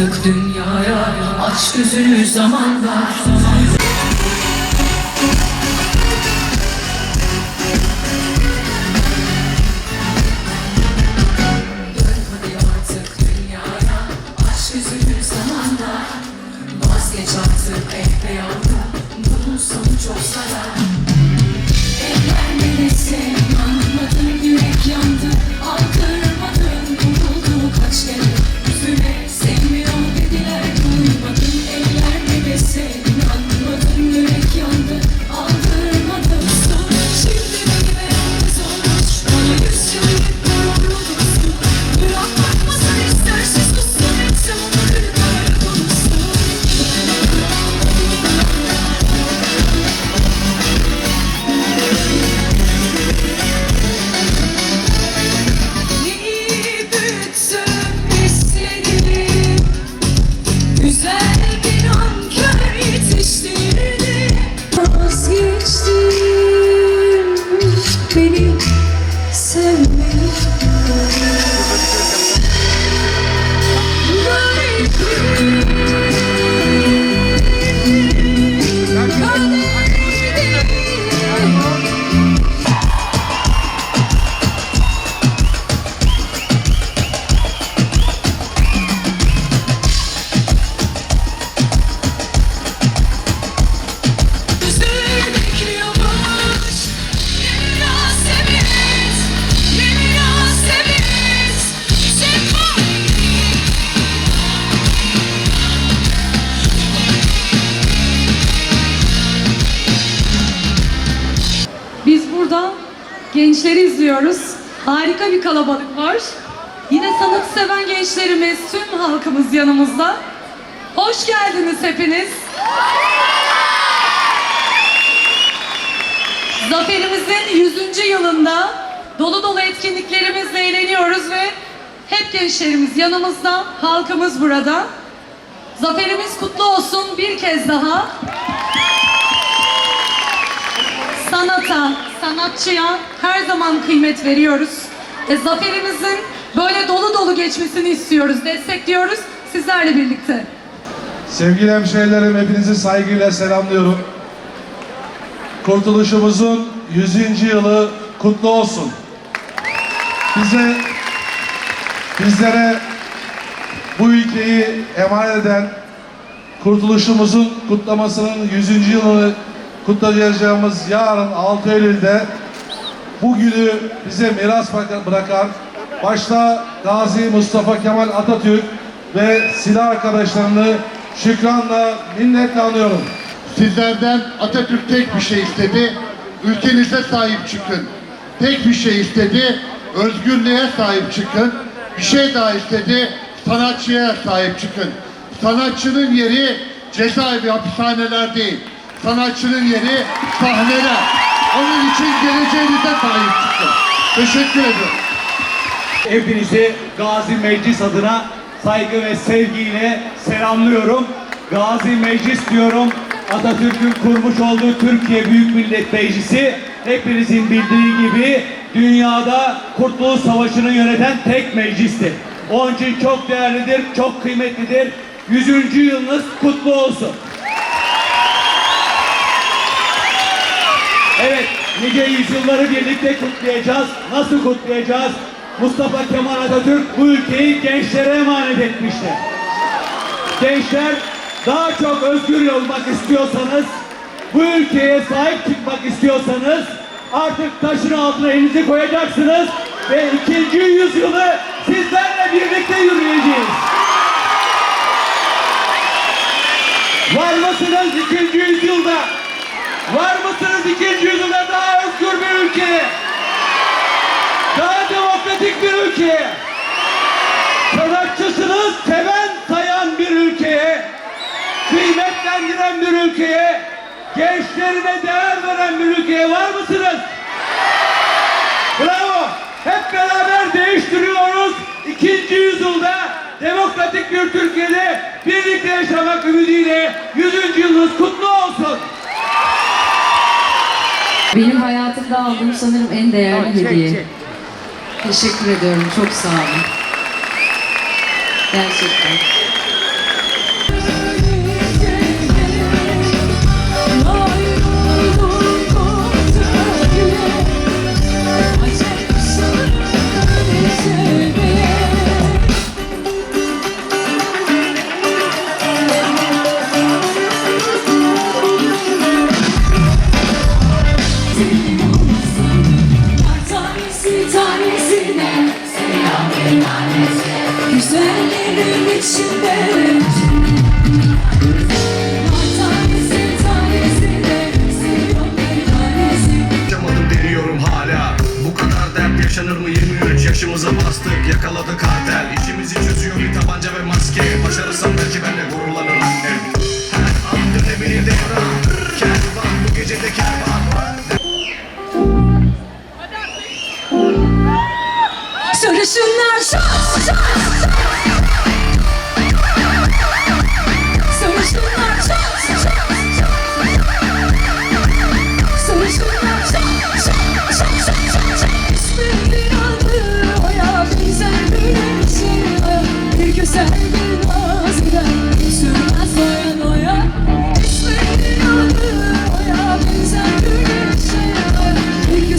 artık dünyaya Aç gözünü zaman var. Zaman Vazgeç artık eh be yavrum Bunun sonu çok zarar gençleri izliyoruz. Harika bir kalabalık var. Yine sanat seven gençlerimiz, tüm halkımız yanımızda. Hoş geldiniz hepiniz. Zaferimizin 100. yılında dolu dolu etkinliklerimizle eğleniyoruz ve hep gençlerimiz yanımızda, halkımız burada. Zaferimiz kutlu olsun bir kez daha. sanata, sanatçıya her zaman kıymet veriyoruz. Ve zaferimizin böyle dolu dolu geçmesini istiyoruz, destekliyoruz sizlerle birlikte. Sevgili hemşehrilerim hepinizi saygıyla selamlıyorum. Kurtuluşumuzun 100. yılı kutlu olsun. Bize bizlere bu ülkeyi emanet eden kurtuluşumuzun kutlamasının 100. yılını kutlayacağımız yarın 6 Eylül'de bu günü bize miras bırak- bırakan başta Gazi Mustafa Kemal Atatürk ve silah arkadaşlarını şükranla minnetle anıyorum. Sizlerden Atatürk tek bir şey istedi. Ülkenize sahip çıkın. Tek bir şey istedi. Özgürlüğe sahip çıkın. Bir şey daha istedi. Sanatçıya sahip çıkın. Sanatçının yeri cezaevi hapishaneler değil. Sanatçının yeri sahneler. Onun için geleceğinize sahip çıkın. Teşekkür ederim. Hepinizi Gazi Meclis adına saygı ve sevgiyle selamlıyorum. Gazi Meclis diyorum. Atatürk'ün kurmuş olduğu Türkiye Büyük Millet Meclisi hepinizin bildiği gibi dünyada Kurtuluş Savaşı'nı yöneten tek meclistir. Onun için çok değerlidir, çok kıymetlidir. 100. yılınız kutlu olsun. Evet, nice yüzyılları birlikte kutlayacağız. Nasıl kutlayacağız? Mustafa Kemal Atatürk bu ülkeyi gençlere emanet etmiştir. Gençler daha çok özgür olmak istiyorsanız, bu ülkeye sahip çıkmak istiyorsanız artık taşın altına elinizi koyacaksınız ve ikinci yüzyılı sizlerle birlikte yürüyeceğiz. Var mısınız ikinci yüzyılda? Var mısınız ikinci yüzyılda daha özgür bir ülke? Daha demokratik bir ülke? Sanatçısını seven sayan bir ülkeye, kıymetlendiren bir ülkeye, gençlerine değer veren bir ülkeye var mısınız? Bravo! Hep beraber değiştiriyoruz. İkinci yüzyılda demokratik bir Türkiye'de birlikte yaşamak ümidiyle 100. yılınız kutlu olsun. Benim hayatımda aldığım sanırım en değerli hediye. Teşekkür ediyorum. Çok sağ olun. Gerçekten. te perder.